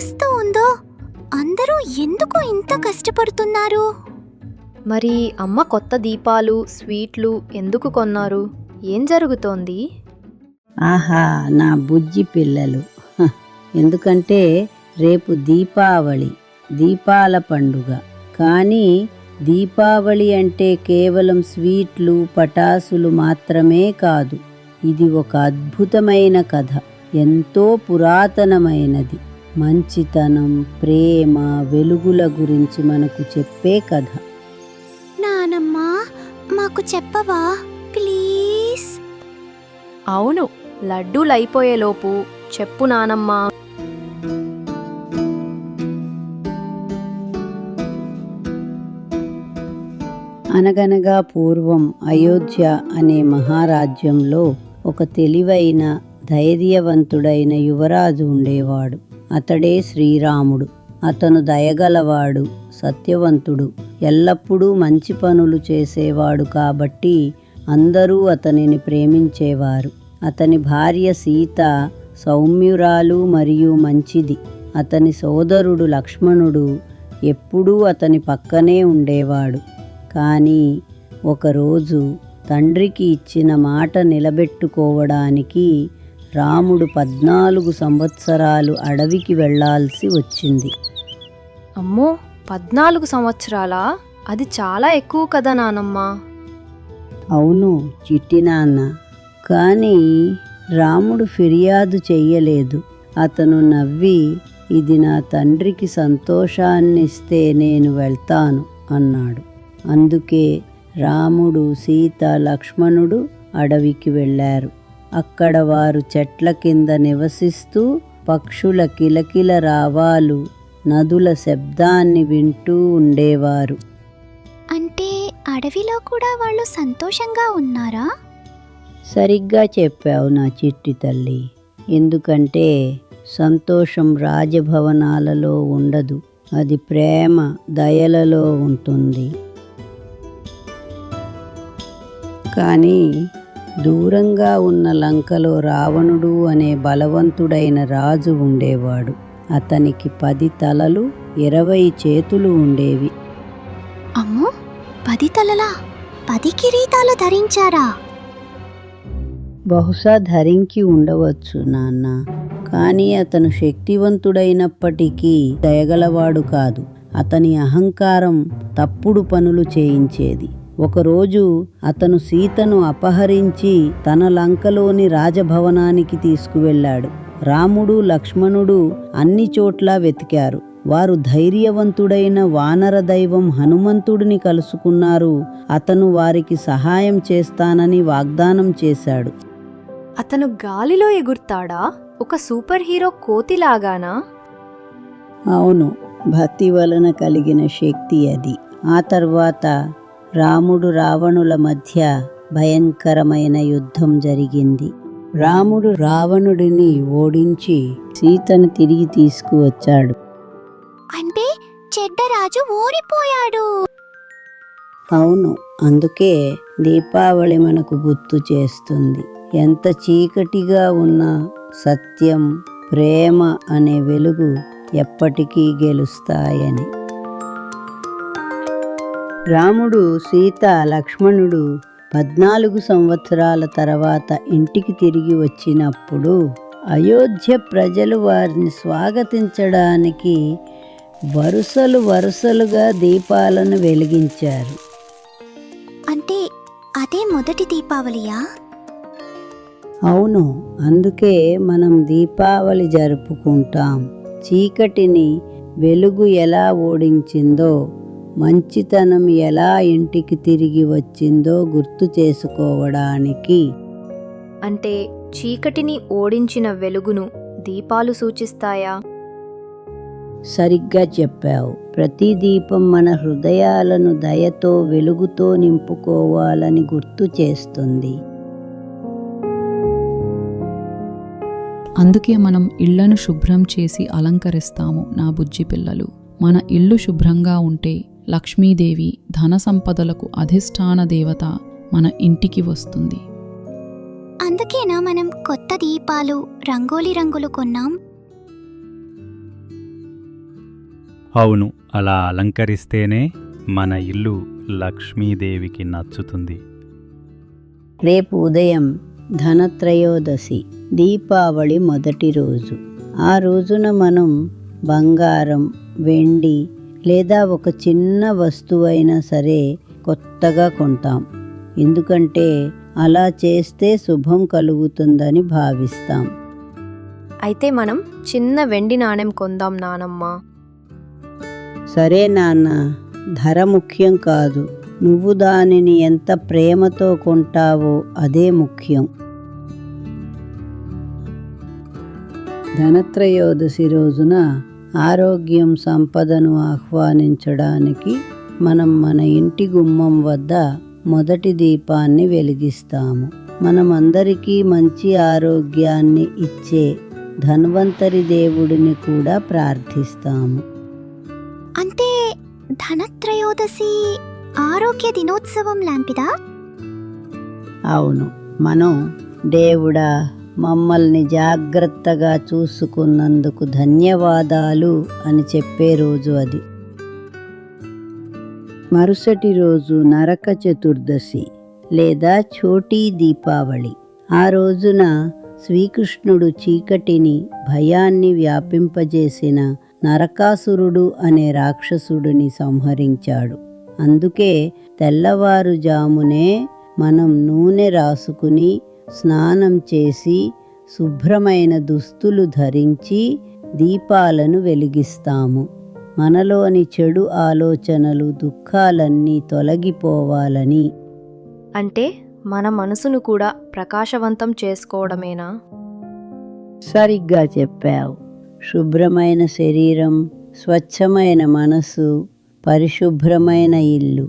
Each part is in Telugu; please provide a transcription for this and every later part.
ఎంత మెరుస్తూ ఉందో? అందరూ ఎందుకు ఇంత కష్టపడుతున్నారు? మరి అమ్మ కొత్త దీపాలు స్వీట్లు ఎందుకు కొన్నారు? ఏం జరుగుతోంది? ఆహా నా బుజ్జి పిల్లలు. హ, ఎందుకంటే రేపు దీపావళి దీపాల పండుగ. కానీ దీపావళి అంటే కేవలం స్వీట్లు పటాసులు మాత్రమే కాదు. ఇది ఒక అద్భుతమైన కథ ఎంతో పురాతనమైనది. మంచితనం ప్రేమ వెలుగుల గురించి మనకు చెప్పే కథ. నానమ్మా మాకు చెప్పవా? ప్లీజ్. అవును లడ్డూలైపోయేలోపు చెప్పు నానమ్మా. అనగనగా పూర్వం అయోధ్య అనే మహారాజ్యంలో ఒక తెలివైన ధైర్యవంతుడైన యువరాజు ఉండేవాడు. అతడే శ్రీరాముడు. అతను దయగలవాడు సత్యవంతుడు. ఎల్లప్పుడూ మంచి పనులు చేసేవాడు కాబట్టి అందరూ అతనిని ప్రేమించేవారు. అతని భార్య సీత సౌమ్యురాలు మరియు మంచిది. అతని సోదరుడు లక్ష్మణుడు ఎప్పుడూ అతని పక్కనే ఉండేవాడు. కానీ ఒకరోజు తండ్రికి ఇచ్చిన మాట నిలబెట్టుకోవడానికి రాముడు పద్నాలుగు సంవత్సరాలు అడవికి వెళ్ళాల్సి వచ్చింది. అమ్మో పద్నాలుగు సంవత్సరాలా? అది చాలా ఎక్కువ కదా నానమ్మా. అవును చిట్టి నాన్న. కానీ రాముడు ఫిర్యాదు చెయ్యలేదు. అతను నవ్వి ఇది నా తండ్రికి సంతోషాన్నిస్తే నేను వెళ్తాను అన్నాడు. అందుకే రాముడు సీత లక్ష్మణుడు అడవికి వెళ్ళారు. అక్కడ వారు చెట్ల కింద నివసిస్తూ పక్షుల కిలకిల రావాలు నదుల శబ్దాన్ని వింటూ ఉండేవారు. అంటే అడవిలో కూడా వాళ్ళు సంతోషంగా ఉన్నారా? సరిగ్గా చెప్పావు నా చిట్టి తల్లి. ఎందుకంటే సంతోషం రాజభవనాలలో ఉండదు. అది ప్రేమ దయలలో ఉంటుంది. కానీ దూరంగా ఉన్న లంకలో రావణుడు అనే బలవంతుడైన రాజు ఉండేవాడు. అతనికి పది తలలు ఇరవై చేతులు ఉండేవి. అమ్మో! పది తలలా? పది కిరీటాలు ధరించారా? బహుశా ధరించి ఉండవచ్చు నాన్న. కానీ అతను శక్తివంతుడైనప్పటికీ దయగలవాడు కాదు. అతని అహంకారం తప్పుడు పనులు చేయించేది. ఒకరోజు అతను సీతను అపహరించి తన లంకలోని రాజభవనానికి తీసుకువెళ్ళాడు. రాముడు లక్ష్మణుడు అన్ని చోట్ల వెతికారు. వారు ధైర్యవంతుడైన వానర దైవం హనుమంతుడిని కలుసుకున్నారు. అతను వారికి సహాయం చేస్తానని వాగ్దానం చేశాడు. అతను గాలిలో ఎగురుతాడా? ఒక సూపర్ హీరో కోతిలాగానా? అవును భక్తి వలన కలిగిన శక్తి అది. ఆ తర్వాత రాముడు రావణుల మధ్య భయంకరమైన యుద్ధం జరిగింది. రాముడు రావణుడిని ఓడించి సీతను తిరిగి తీసుకువచ్చాడు. అంటే చెడ్డరాజు ఓడిపోయాడు. అవును అందుకే దీపావళి మనకు గుర్తు చేస్తుంది. ఎంత చీకటిగా ఉన్న సత్యం ప్రేమ అనే వెలుగు ఎప్పటికీ గెలుస్తాయని. రాముడు సీత లక్ష్మణుడు పద్నాలుగు సంవత్సరాల తర్వాత ఇంటికి తిరిగి వచ్చినప్పుడు అయోధ్య ప్రజలు వారిని స్వాగతించడానికి వరుసలు వరుసలుగా దీపాలను వెలిగించారు. అంటే అదే మొదటి దీపావళియా? అవును అందుకే మనం దీపావళి జరుపుకుంటాం. చీకటిని వెలుగు ఎలా ఓడించిందో మంచితనం ఎలా ఇంటికి తిరిగి వచ్చిందో గుర్తు చేసుకోవడానికి. అంటే చీకటిని ఓడించిన వెలుగును దీపాలు సూచిస్తాయా? సరిగ్గా చెప్పావు. ప్రతి దీపం మన హృదయాలను దయతో వెలుగుతో నింపుకోవాలని గుర్తు చేస్తుంది. అందుకే మనం ఇళ్ళను శుభ్రం చేసి అలంకరిస్తాము నా బుజ్జి పిల్లలు. మన ఇల్లు శుభ్రంగా ఉంటే లక్ష్మీదేవి ధన సంపదలకు అధిష్టాన దేవత మన ఇంటికి వస్తుంది. అందుకేనా మనం కొత్త దీపాలు రంగోలి రంగులు కొన్నాం? అవును అలా అలంకరిస్తేనే మన ఇల్లు లక్ష్మీదేవికి నచ్చుతుంది. రేపు ఉదయం ధనత్రయోదశి దీపావళి మొదటి రోజు. ఆ రోజున మనం బంగారం వెండి లేదా ఒక చిన్న వస్తువైనా సరే కొత్తగా కొంటాం. ఎందుకంటే అలా చేస్తే శుభం కలుగుతుందని భావిస్తాం. అయితే మనం చిన్న వెండి నాణెం కొందాం నానమ్మ. సరే నాన్న ధర ముఖ్యం కాదు. నువ్వు దానిని ఎంత ప్రేమతో కొంటావో అదే ముఖ్యం. ధనత్రయోదశి రోజున ఆరోగ్యం సంపదను ఆహ్వానించడానికి మనం మన ఇంటి గుమ్మం వద్ద మొదటి దీపాన్ని వెలిగిస్తాము. మనమందరికీ మంచి ఆరోగ్యాన్ని ఇచ్చే ధన్వంతరి దేవుడిని కూడా ప్రార్థిస్తాము. అంటే ధనత్రయోదశి ఆరోగ్య దినోత్సవం లాంటిదా? అవును. మనం దేవుడా మమ్మల్ని జాగ్రత్తగా చూసుకున్నందుకు ధన్యవాదాలు అని చెప్పే రోజు అది. మరుసటి రోజు నరక చతుర్దశి లేదా చోటీ దీపావళి. ఆ రోజున శ్రీకృష్ణుడు చీకటిని భయాన్ని వ్యాపింపజేసిన నరకాసురుడు అనే రాక్షసుడిని సంహరించాడు. అందుకే తెల్లవారుజామునే మనం నూనె రాసుకుని స్నానం చేసి శుభ్రమైన దుస్తులు ధరించి దీపాలను వెలిగిస్తాము. మనలోని చెడు ఆలోచనలు దుఃఖాలన్నీ తొలగిపోవాలని. అంటే మన మనసును కూడా ప్రకాశవంతం చేసుకోవడమేనా? సరిగ్గా చెప్పావు. శుభ్రమైన శరీరం స్వచ్ఛమైన మనసు పరిశుభ్రమైన ఇల్లు.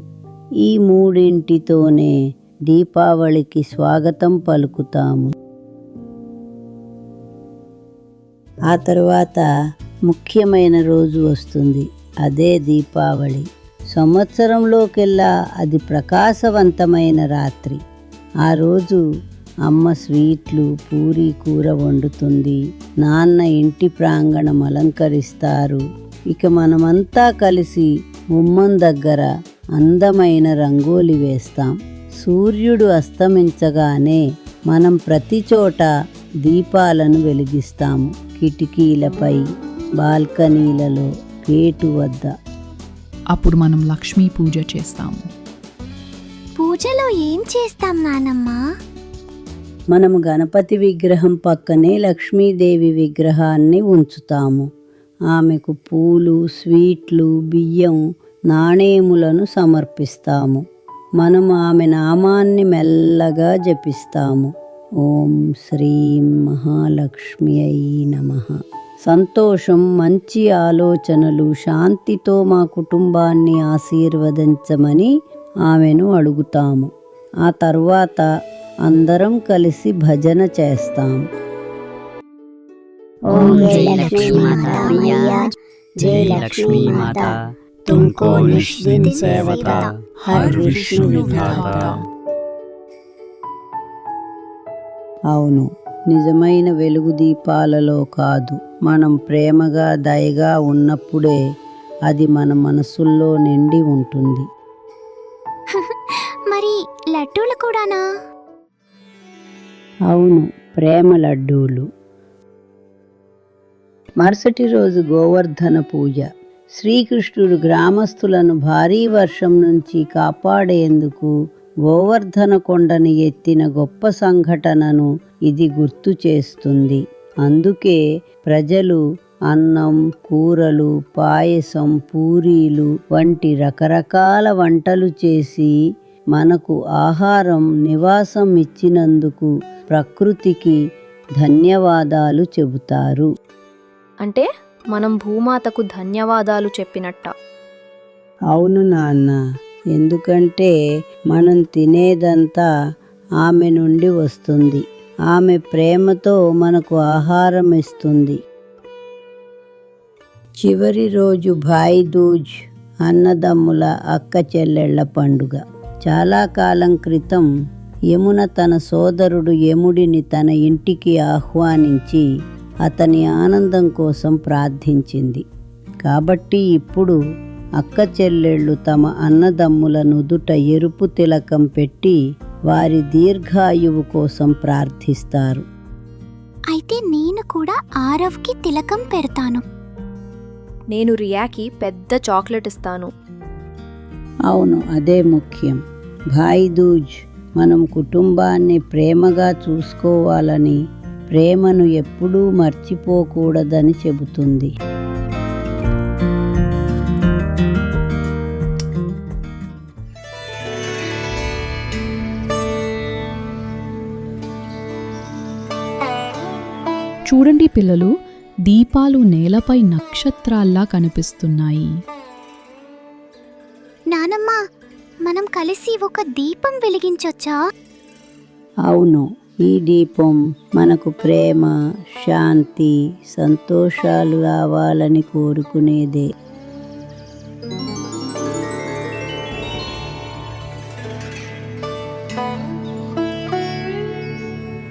ఈ మూడింటితోనే దీపావళికి స్వాగతం పలుకుతాము. ఆ తర్వాత ముఖ్యమైన రోజు వస్తుంది. అదే దీపావళి. సంవత్సరంలోకెల్లా అది ప్రకాశవంతమైన రాత్రి. ఆ రోజు అమ్మ స్వీట్లు పూరీ కూర వండుతుంది. నాన్న ఇంటి ప్రాంగణం అలంకరిస్తారు. ఇక మనమంతా కలిసి ఉమ్మం దగ్గర అందమైన రంగోలి వేస్తాం. సూర్యుడు అస్తమించగానే మనం ప్రతి చోట దీపాలను వెలిగిస్తాము. కిటికీలపై బాల్కనీలలో గేటు వద్ద. అప్పుడు మనం లక్ష్మీ పూజ చేస్తాము. పూజలో ఏం చేస్తాం నానమ్మ? మనము గణపతి విగ్రహం పక్కనే లక్ష్మీదేవి విగ్రహాన్ని ఉంచుతాము. ఆమెకు పూలు స్వీట్లు బియ్యం నాణేములను సమర్పిస్తాము. మనము ఆమె నామాన్ని మెల్లగా జపిస్తాము ఓం శ్రీం మహాలక్ష్మి అయి నమ సంతోషం మంచి ఆలోచనలు శాంతితో మా కుటుంబాన్ని ఆశీర్వదించమని ఆమెను అడుగుతాము ఆ తర్వాత అందరం కలిసి భజన చేస్తాం ओम जय लक्ष्मी माता मैया जय लक्ष्मी माता तुमको निष्दिन सेवता అవును నిజమైన వెలుగు దీపాలలో కాదు. మనం ప్రేమగా దయగా ఉన్నప్పుడే అది మన మనసుల్లో నిండి ఉంటుంది. మరి లడ్డూలు కూడానా? అవును ప్రేమ లడ్డూలు. మరుసటి రోజు గోవర్ధన పూజ. శ్రీకృష్ణుడు గ్రామస్తులను భారీ వర్షం నుంచి కాపాడేందుకు గోవర్ధన కొండని ఎత్తిన గొప్ప సంఘటనను ఇది గుర్తు చేస్తుంది. అందుకే ప్రజలు అన్నం కూరలు పాయసం పూరీలు వంటి రకరకాల వంటలు చేసి మనకు ఆహారం నివాసం ఇచ్చినందుకు ప్రకృతికి ధన్యవాదాలు చెబుతారు. అంటే మనం భూమాతకు ధన్యవాదాలు చెప్పినట్ట. అవును నాన్న ఎందుకంటే మనం తినేదంతా ఆమె నుండి వస్తుంది. ఆమె ప్రేమతో మనకు ఆహారం ఇస్తుంది. చివరి రోజు భాయ్ దూజ్ అన్నదమ్ముల అక్క చెల్లెళ్ళ పండుగ. చాలా కాలం క్రితం యమున తన సోదరుడు యముడిని తన ఇంటికి ఆహ్వానించి అతని ఆనందం కోసం ప్రార్థించింది. కాబట్టి ఇప్పుడు అక్క చెల్లెళ్ళు తమ అన్నదమ్ముల నుదుట ఎరుపు తిలకం పెట్టి వారి దీర్ఘాయువు కోసం ప్రార్థిస్తారు. అయితే నేను కూడా ఆరవ్కి తిలకం పెడతాను. నేను రియాకి పెద్ద చాక్లెట్ ఇస్తాను. అవును అదే ముఖ్యం. భాయ్ దూజ్ మనం కుటుంబాన్ని ప్రేమగా చూసుకోవాలని ప్రేమను ఎప్పుడూ మర్చిపోకూడదని చెబుతుంది. చూడండి పిల్లలు దీపాలు నేలపై నక్షత్రాల్లా కనిపిస్తున్నాయి. నానమ్మ మనం కలిసి ఒక దీపం వెలిగించొచ్చా? అవును. ఈ దీపం మనకు ప్రేమ శాంతి సంతోషాలు రావాలని కోరుకునేదే.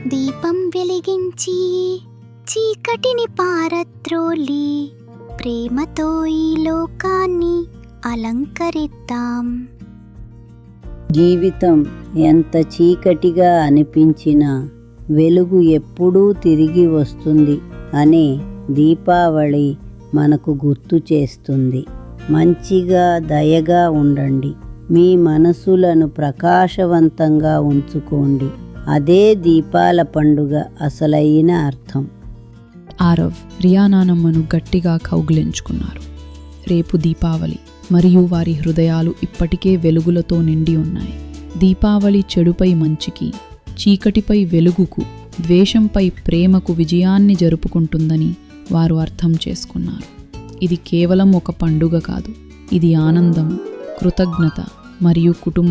దీపం వెలిగించి చీకటిని పారత్రోలి ప్రేమతో ఈ లోకాన్ని అలంకరిద్దాం. జీవితం ఎంత చీకటిగా అనిపించినా వెలుగు ఎప్పుడూ తిరిగి వస్తుంది అనే దీపావళి మనకు గుర్తు చేస్తుంది. మంచిగా దయగా ఉండండి. మీ మనసులను ప్రకాశవంతంగా ఉంచుకోండి. అదే దీపాల పండుగ అసలైన అర్థం. ఆరవ్ రియానానమ్మను గట్టిగా కౌగిలించుకున్నారు. రేపు దీపావళి. మరియు వారి హృదయాలు ఇప్పటికే వెలుగులతో నిండి ఉన్నాయి. దీపావళి చెడుపై మంచికి చీకటిపై వెలుగుకు ద్వేషంపై ప్రేమకు విజయాన్ని జరుపుకుంటుందని వారు అర్థం చేసుకున్నారు. ఇది కేవలం ఒక పండుగ కాదు. ఇది ఆనందం కృతజ్ఞత మరియు కుటుంబ